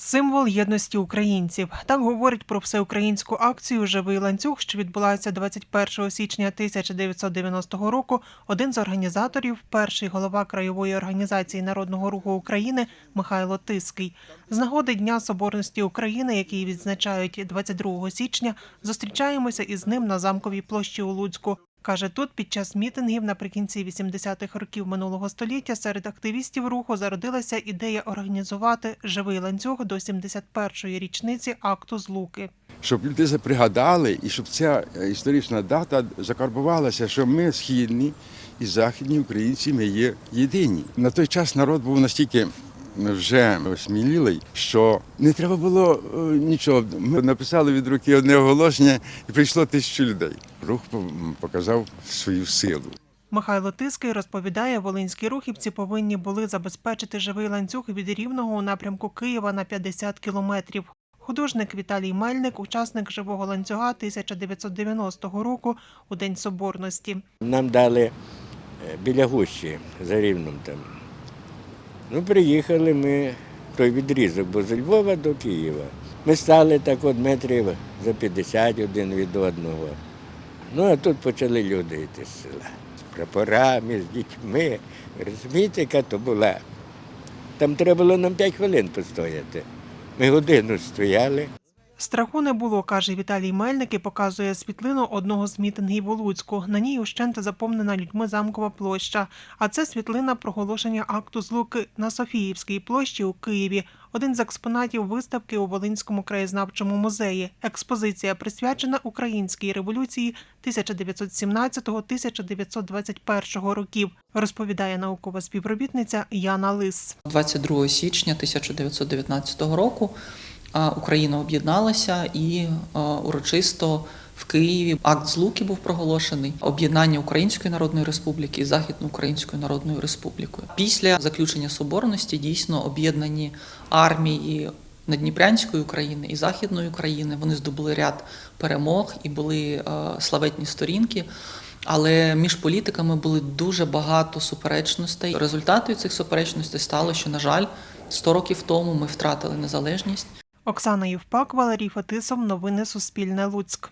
Символ єдності українців. Так говорить про всеукраїнську акцію Живий ланцюг, що відбулася 21 січня 1990 року. Один з організаторів, перший голова краєвої організації народного руху України Михайло Тиский. З нагоди Дня Соборності України, який відзначають 22 січня, зустрічаємося із ним на замковій площі у Луцьку. Каже, тут під час мітингів наприкінці 80-х років минулого століття серед активістів руху зародилася ідея організувати живий ланцюг до 71-ї річниці акту злуки. щоб люди це пригадали і щоб ця е, історична дата закарбувалася, що ми східні і західні українці ми є єдині. На той час народ був настільки вже смілілий, що не треба було е, нічого. Ми написали від руки одне оголошення і прийшло тисячу людей. Рух показав свою силу. Михайло Тиский розповідає, волинські рухівці повинні були забезпечити живий ланцюг від Рівного у напрямку Києва на 50 кілометрів. Художник Віталій Мельник, учасник живого ланцюга 1990 року у День Соборності. Нам дали е, біля гущі за рівном там. Ну, приїхали ми той відрізок, бо з Львова до Києва. Ми стали так от метрів за 50 один від одного. Ну, а тут почали люди йти з села. З прапорами, з дітьми. Розумієте, яка то була? Там треба було нам 5 хвилин постояти. Ми годину стояли. Страху не було, каже Віталій Мельник і показує світлину одного з мітингів у Луцьку. На ній ущент заповнена людьми замкова площа. А це світлина проголошення акту злуки на Софіївській площі у Києві. Один з експонатів виставки у Волинському краєзнавчому музеї. Експозиція присвячена українській революції 1917-1921 років, розповідає наукова співробітниця Яна Лис. 22 січня 1919 року Україна об'єдналася і урочисто в Києві акт злуки був проголошений об'єднання Української Народної Республіки і Західноукраїнською Народною Республікою. Після заключення соборності дійсно об'єднані армії Надніпрянської України і Західної України. Вони здобули ряд перемог і були е, славетні сторінки. Але між політиками були дуже багато суперечностей. Результатою цих суперечностей стало, що, на жаль, 100 років тому ми втратили незалежність. Оксана Євпак, Валерій Фетисов. Новини Суспільне Луцьк.